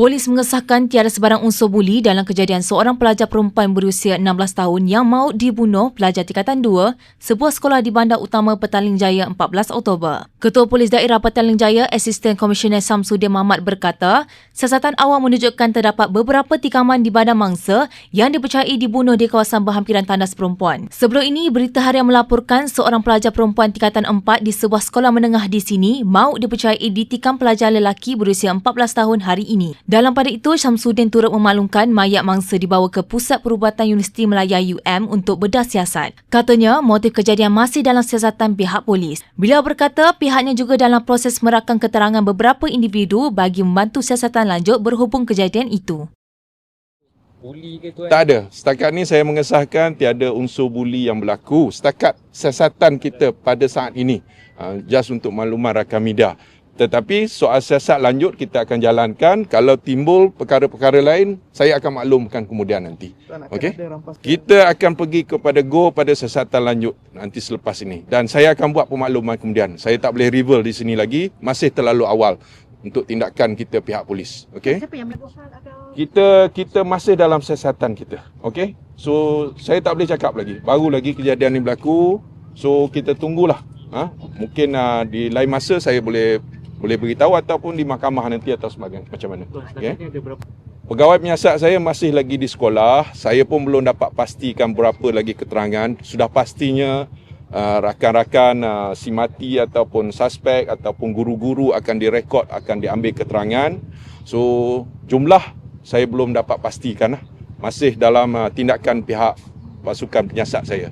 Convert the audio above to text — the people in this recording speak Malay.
Polis mengesahkan tiada sebarang unsur buli dalam kejadian seorang pelajar perempuan berusia 16 tahun yang maut dibunuh pelajar tingkatan 2 sebuah sekolah di Bandar Utama Petaling Jaya 14 Oktober. Ketua Polis Daerah Petaling Jaya, Asisten Komisioner Samsudin Mahmad berkata, siasatan awal menunjukkan terdapat beberapa tikaman di badan mangsa yang dipercayai dibunuh di kawasan berhampiran tandas perempuan. Sebelum ini, Berita Harian melaporkan seorang pelajar perempuan tingkatan 4 di sebuah sekolah menengah di sini maut dipercayai ditikam pelajar lelaki berusia 14 tahun hari ini. Dalam pada itu, Syamsuddin turut memaklumkan mayat mangsa dibawa ke Pusat Perubatan Universiti Melaya UM untuk bedah siasat. Katanya, motif kejadian masih dalam siasatan pihak polis. Beliau berkata pihaknya juga dalam proses merakam keterangan beberapa individu bagi membantu siasatan lanjut berhubung kejadian itu. Tak ada. Setakat ni saya mengesahkan tiada unsur buli yang berlaku. Setakat siasatan kita pada saat ini. Uh, just untuk makluman rakam media. Tetapi soal siasat lanjut kita akan jalankan. Kalau timbul perkara-perkara lain, saya akan maklumkan kemudian nanti. Okey? Kita akan pergi kepada go pada siasatan lanjut nanti selepas ini. Dan saya akan buat pemakluman kemudian. Saya tak boleh reveal di sini lagi. Masih terlalu awal untuk tindakan kita pihak polis. Okey? Kita kita masih dalam siasatan kita. Okey? So saya tak boleh cakap lagi. Baru lagi kejadian ini berlaku. So kita tunggulah. Ha? Mungkin uh, di lain masa saya boleh boleh beritahu ataupun di mahkamah nanti atau sebagainya macam mana. Okay. Pegawai penyiasat saya masih lagi di sekolah. Saya pun belum dapat pastikan berapa lagi keterangan. Sudah pastinya uh, rakan-rakan uh, si mati ataupun suspek ataupun guru-guru akan direkod akan diambil keterangan. So jumlah saya belum dapat pastikan. Masih dalam uh, tindakan pihak pasukan penyiasat saya.